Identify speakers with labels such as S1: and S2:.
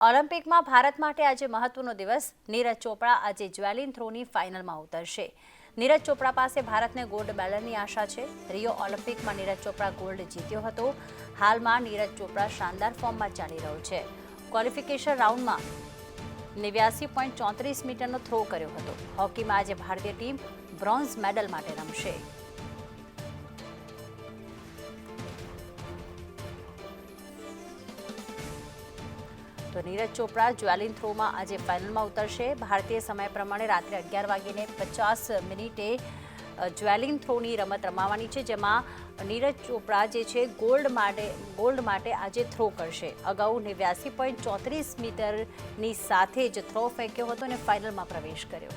S1: ઓલિમ્પિકમાં ભારત માટે આજે મહત્વનો દિવસ. નીરજ ચોપડા આજે જ્વેલિન થ્રોની ફાઇનલમાં ઉતરશે. નીરજ ચોપડા પાસે ભારતને ગોલ્ડ મેડલની આશા છે. રિયો ઓલિમ્પિકમાં નીરજ ચોપડા ગોલ્ડ જીત્યો હતો. હાલમાં નીરજ ચોપડા શાનદાર ફોર્મમાં ચાલી રહ્યો છે. ક્વોલિફિકેશન રાઉન્ડમાં નેવ્યાસી પોઈન્ટ ચોત્રીસ મીટરનો થ્રો કર્યો હતો. હોકીમાં આજે ભારતીય ટીમ બ્રોન્ઝ મેડલ માટે રમશે. તો નીરજ ચોપડા જ્વેલિન થ્રોમાં આજે ફાઇનલમાં ઉતરશે. ભારતીય સમય પ્રમાણે રાત્રે અગિયાર વાગીને પચાસ મિનિટે જ્વેલિન થ્રોની રમત રમાવાની છે, જેમાં નીરજ ચોપડા જે છે ગોલ્ડ માટે ગોલ્ડ માટે આજે થ્રો કરશે. અગાઉ નેવ્યાસી પોઈન્ટ ચોત્રીસ મીટરની સાથે જ થ્રો ફેંક્યો હતો અને ફાઇનલમાં પ્રવેશ કર્યો.